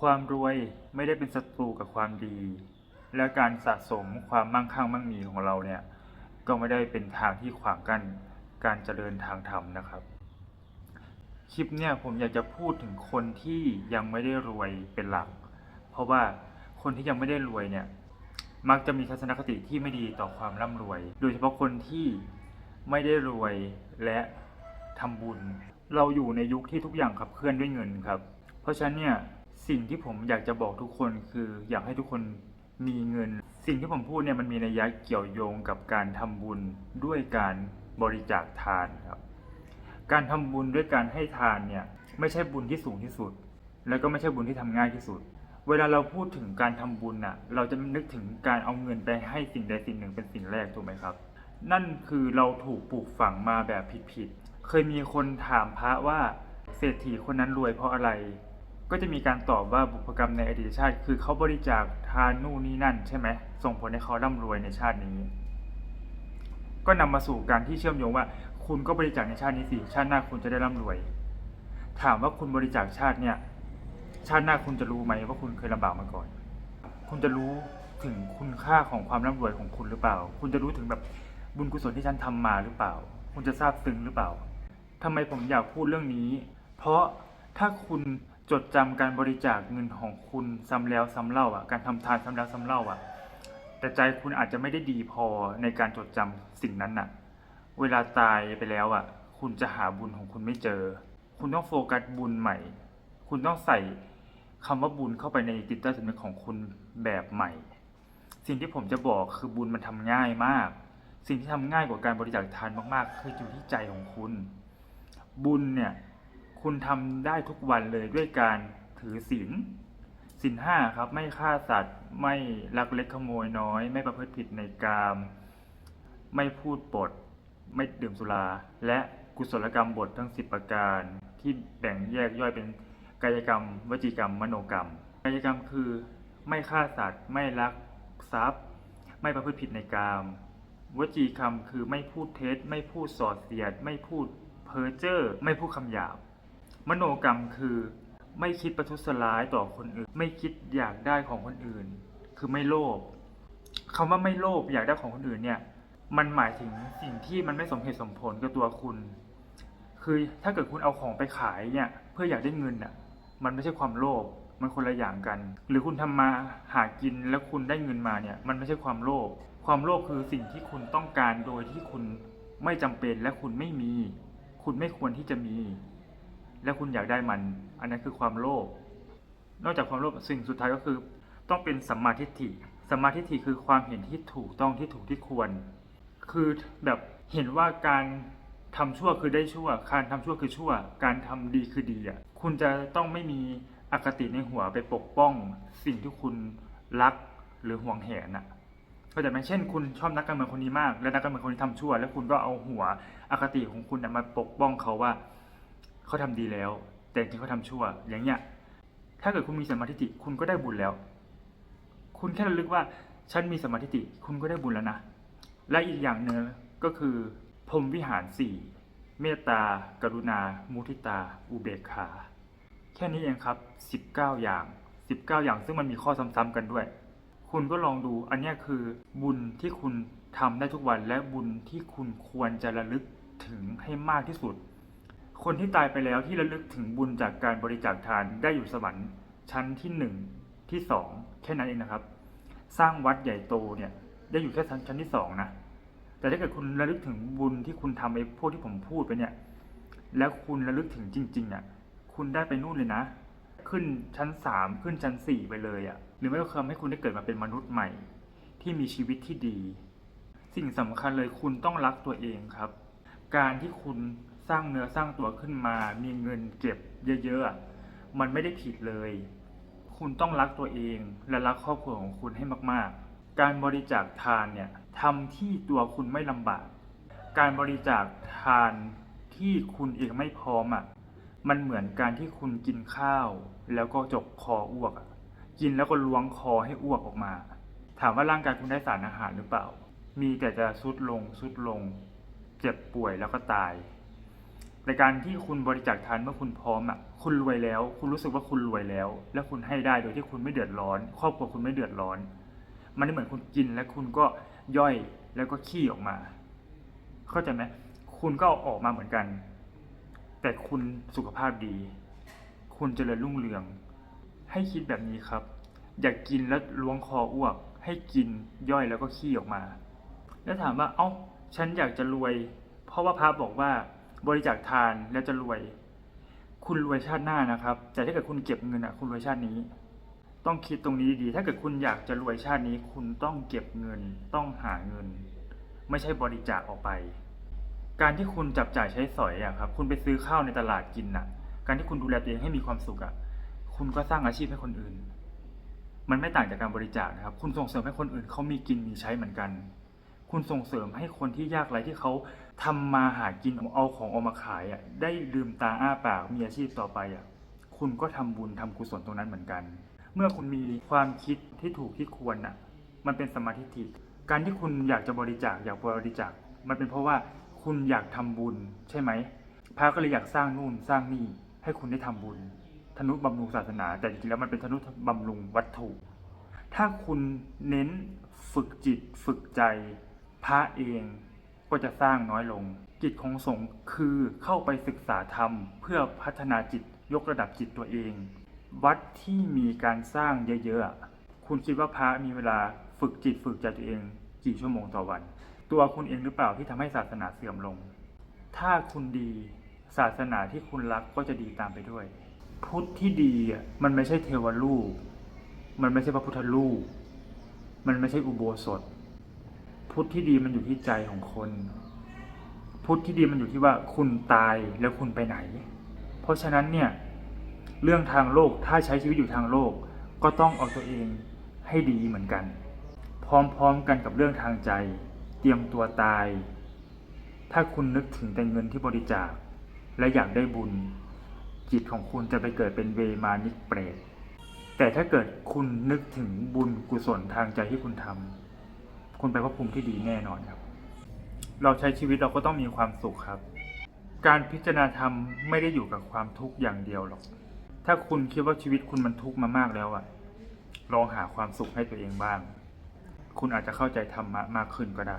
ความรวยไม่ได้เป็นศัตรูกับความดี และการสะสมความมั่งคั่งมั่งมีของเราเนี่ยก็ไม่ได้เป็นทางที่ขวางกั้นการเจริญทางธรรมนะครับ คลิปเนี่ยผมอยากจะพูดถึงคนที่ยังไม่ได้รวยเป็นหลัก เพราะว่าคนที่ยังไม่ได้รวยเนี่ยมักจะมีทัศนคติที่ไม่ดีต่อความร่ำรวย โดยเฉพาะคนที่ไม่ได้รวยและทำบุญ เราอยู่ในยุคที่ทุกอย่างขับเคลื่อนด้วยเงินครับ เพราะฉะนั้นเนี่ย สิ่งที่ผมอยากจะบอกทุกคนคืออยากให้ทุกคนมีเงิน สิ่งที่ผมพูดเนี่ยมันมีนัยยะเกี่ยวโยงกับการทำบุญด้วยการบริจาคทานครับ การทำบุญด้วยการให้ทานเนี่ยไม่ใช่บุญที่สูงที่สุด แล้วก็ไม่ใช่บุญที่ทำง่ายที่สุด เวลาเราพูดถึงการทำบุญน่ะ เราจะนึกถึงการเอาเงินไปให้สิ่งใดสิ่งหนึ่งเป็นสิ่งแรกถูกไหมครับ นั่นคือเราถูกปลูกฝังมาแบบผิดๆเคยมีคนถามพระว่าเศรษฐีคนนั้นรวยเพราะอะไร ก็จะมีการตอบว่าบุพกรรมในอดีตชาติ คือเขาบริจาคทานนู่นนี่นั่น ใช่ไหมส่งผลให้เขาร่ำรวยในชาตินี้ ก็นำมาสู่การที่เชื่อมโยงว่า คุณก็บริจาคในชาตินี้สิชาติหน้าคุณจะได้ร่ำรวย ถามว่าคุณบริจาคชาติเนี่ย ชาติหน้าคุณจะรู้ไหมว่าคุณเคยลำบากมาก่อน คุณจะรู้ถึงคุณค่าของความร่ำรวยของคุณหรือเปล่า คุณจะรู้ถึงแบบบุญกุศลที่ฉันทำมาหรือเปล่า คุณจะทราบซึ้งหรือเปล่าทำไมผมอยากพูดเรื่องนี้ เพราะถ้าคุณ จดจำการบริจาคเงินของคุณซ้ำแล้วซ้ำเล่าอะ การทำทานซ้ำแล้วซ้ำเล่าอะ แต่ใจคุณอาจจะไม่ได้ดีพอในการจดจำสิ่งนั้นน่ะ เวลาตายไปแล้วอะ คุณจะหาบุญของคุณไม่เจอ คุณต้องโฟกัสบุญใหม่ คุณต้องใส่คำว่าบุญเข้าไปในจิตใต้สำนึกของคุณแบบใหม่ สิ่งที่ผมจะบอกคือบุญมันทำง่ายมาก สิ่งที่ทำง่ายกว่าการบริจาคทานมากๆ คืออยู่ที่ใจของคุณ บุญเนี่ย คุณทำได้ทุกวันเลยด้วยการถือศีลศีลห้าครับ ไม่ฆ่าสัตว์ ไม่ลักเล็กขโมยน้อย ไม่ประพฤติผิดในกาม ไม่พูดปด ไม่ดื่มสุรา และกุศลกรรมบททั้ง 10 ประการ ที่แบ่งแยกย่อยเป็นกายกรรม วจีกรรม มโนกรรม กายกรรมคือ ไม่ฆ่าสัตว์ ไม่ลักทรัพย์ ไม่ประพฤติผิดในกาม วจีกรรมคือไม่พูดเท็จ ไม่พูดส่อเสียด ไม่พูดเพ้อเจ้อ ไม่พูดคำหยาบ มโนกรรมคือ ไม่คิดประทุษร้ายต่อคนอื่น ไม่คิดอยากได้ของคนอื่น คือไม่โลภคำว่าไม่โลภอยากได้ของคนอื่นเนี่ย มันหมายถึงสิ่งที่มันไม่สมเหตุสมผลกับตัวคุณ คือถ้าเกิดคุณเอาของไปขายเนี่ย เพื่ออยากได้เงินอะ มันไม่ใช่ความโลภมันคนละอย่างกัน หรือคุณทำมาหากินแล้วคุณได้เงินมาเนี่ย มันไม่ใช่ความโลภ ความโลภคือสิ่งที่คุณต้องการโดยที่คุณไม่จำเป็นและคุณไม่มี คุณไม่ควรที่จะมี และคุณอยากได้มัน อันนั้นคือความโลภนอกจากความโลภสิ่งสุดท้ายก็คือ ต้องเป็นสัมมาทิฏฐิสัมมาทิฏฐิคือความเห็นที่ถูกต้องที่ถูกที่ควร คือแบบเห็นว่าการทำชั่วคือได้ชั่ว การทำชั่วคือชั่ว การทำดีคือดีอะคุณจะต้องไม่มีอคติในหัวไปปกป้อง สิ่งที่คุณรักหรือห่วงแหนอะเข้าใจไหมเช่น คุณชอบนักการเมืองคนนี้มาก และนักการเมืองคนนี้ทำชั่ว แล้วคุณก็เอาหัวอคติของคุณมาปกป้องเขาว่า เขาทำดีแล้ว แต่จริงเขาทำชั่ว อย่างเงี้ย ถ้าเกิดคุณมีสมาทิคุณก็ได้บุญแล้ว คุณแค่ระลึกว่าฉันมีสมาทิคุณก็ได้บุญแล้วนะ และอีกอย่างหนึ่งก็คือพรมวิหารสี่เมตตา กรุณา มุทิตา อุเบกขา แค่นี้เองครับ 19 อย่าง 19 อย่างซึ่งมันมีข้อซ้ำๆกันด้วย คุณก็ลองดูอันนี้คือบุญที่คุณทำได้ทุกวันและบุญที่คุณควรจะระลึกถึงให้มากที่สุด คนที่ตายไปแล้วที่ระลึกถึงบุญจากการบริจาคทานได้อยู่สวรรค์ชั้นที่หนึ่งที่สองแค่นั้นเองนะครับ สร้างวัดใหญ่โตเนี่ยได้อยู่แค่ชั้นชั้นที่สองนะแต่ถ้าเกิดคุณระลึกถึงบุญที่คุณทำไอ้พวกที่ผมพูดไปเนี่ย แล้วคุณระลึกถึงจริงๆอะคุณได้ไปนู่นเลยนะ ขึ้นชั้นสามขึ้นชั้นสี่ไปเลยอะหรือไม่ก็ทำให้คุณได้เกิดมาเป็นมนุษย์ใหม่ ที่มีชีวิตที่ดี สิ่งสำคัญเลยคุณต้องรักตัวเองครับ การที่คุณ สร้างเนื้อสร้างตัวขึ้นมา มีเงินเก็บเยอะๆอะมันไม่ได้ผิดเลย คุณต้องรักตัวเองและรักครอบครัวของคุณให้มากๆ การบริจาคทานเนี่ยทำที่ตัวคุณไม่ลำบาก การบริจาคทานที่คุณเองไม่พร้อมอะ มันเหมือนการที่คุณกินข้าว แล้วก็จกคออ้วก กินแล้วก็ล้วงคอให้อ้วกออกมา ถามว่าร่างกายคุณได้สารอาหารหรือเปล่า มีแต่จะซุดลงซุดลง เจ็บป่วยแล้วก็ตาย แต่การที่คุณบริจาคทานเมื่อคุณพร้อมอะคุณรวยแล้ว คุณรู้สึกว่าคุณรวยแล้ว และคุณให้ได้โดยที่คุณไม่เดือดร้อน ครอบครัวคุณไม่เดือดร้อน มันไม่เหมือนคุณกินแล้วคุณก็ย่อยแล้วก็ขี้ออกมา เข้าใจไหมคุณก็เอาออกมาเหมือนกัน แต่คุณสุขภาพดี คุณเจริญรุ่งเรือง ให้คิดแบบนี้ครับ อย่ากกินแล้วล้วงคออ้วก ให้กินย่อยแล้วก็ขี้ออกมา แล้วถามว่าเอ้าฉันอยากจะรวย เพราะว่าพระบอกว่า บริจาคทานแล้วจะรวย คุณรวยชาติหน้านะครับ แต่ถ้าเกิดคุณเก็บเงินอะ คุณรวยชาตินี้ ต้องคิดตรงนี้ดีๆถ้าเกิดคุณอยากจะรวยชาตินี้ คุณต้องเก็บเงิน ต้องหาเงิน ไม่ใช่บริจาคออกไป การที่คุณจับจ่ายใช้สอยอะครับ คุณไปซื้อข้าวในตลาดกินน่ะ การที่คุณดูแลตัวเองให้มีความสุขอะ คุณก็สร้างอาชีพให้คนอื่น มันไม่ต่างจากการบริจาคนะครับ คุณส่งเสริมให้คนอื่นเขามีกินมีใช้เหมือนกัน คุณส่งเสริมให้คนที่ยากไร้ที่เขาทำมาหากินเอาของออกมาขายอะได้ลืมตาอ้าปากมีอาชีพต่อไปอะคุณก็ทำบุญทำกุศลตรงนั้นเหมือนกัน เมื่อคุณมีความคิดที่ถูกที่ควรอะมันเป็นสมาธิทิการที่คุณอยากจะบริจาคอยากบริจาค มันเป็นเพราะว่าคุณอยากทำบุญใช่ไหมพระก็เลยอยากสร้างนู่นสร้างนี่ให้คุณได้ทำบุญธนุบำรุงศาสนา แต่จริงๆแล้วมันเป็นธนุบำรุงวัตถุ ถ้าคุณเน้นฝึกจิตฝึกใจ พระเองก็จะสร้างน้อยลงจิตของสงฆ์คือเข้าไปศึกษาธรรม เพื่อพัฒนาจิตยกระดับจิตตัวเอง วัดที่มีการสร้างเยอะๆ คุณคิดว่าพระมีเวลาฝึกจิตฝึกใจตัวเอง กี่ชั่วโมงต่อวัน ตัวคุณเองหรือเปล่าที่ทำให้ศาสนาเสื่อมลง ถ้าคุณดีศาสนาที่คุณรักก็จะดีตามไปด้วย พุทธที่ดีอะมันไม่ใช่เทวรูป มันไม่ใช่พระพุทธรูป มันไม่ใช่อุโบสถ พุทธที่ดีมันอยู่ที่ใจของคน พุทธที่ดีมันอยู่ที่ว่าคุณตายแล้วคุณไปไหน เพราะฉะนั้นเนี่ย เรื่องทางโลกถ้าใช้ชีวิตอยู่ทางโลก ก็ต้องเอาตัวเองให้ดีเหมือนกัน พร้อมๆกันกับเรื่องทางใจ เตรียมตัวตาย ถ้าคุณนึกถึงแต่เงินที่บริจาค และอยากได้บุญ จิตของคุณจะไปเกิดเป็นเวมานิกเปรตแต่ถ้าเกิดคุณนึกถึงบุญกุศลทางใจที่คุณทำ คุณไปพบภูมิที่ดีแน่นอนครับ เราใช้ชีวิตเราก็ต้องมีความสุขครับ การพิจารณาธรรมไม่ได้อยู่กับความทุกข์อย่างเดียวหรอก ถ้าคุณคิดว่าชีวิตคุณมันทุกข์มามากแล้วอะลองหาความสุขให้ตัวเองบ้าง คุณอาจจะเข้าใจธรรมะมากขึ้นก็ได้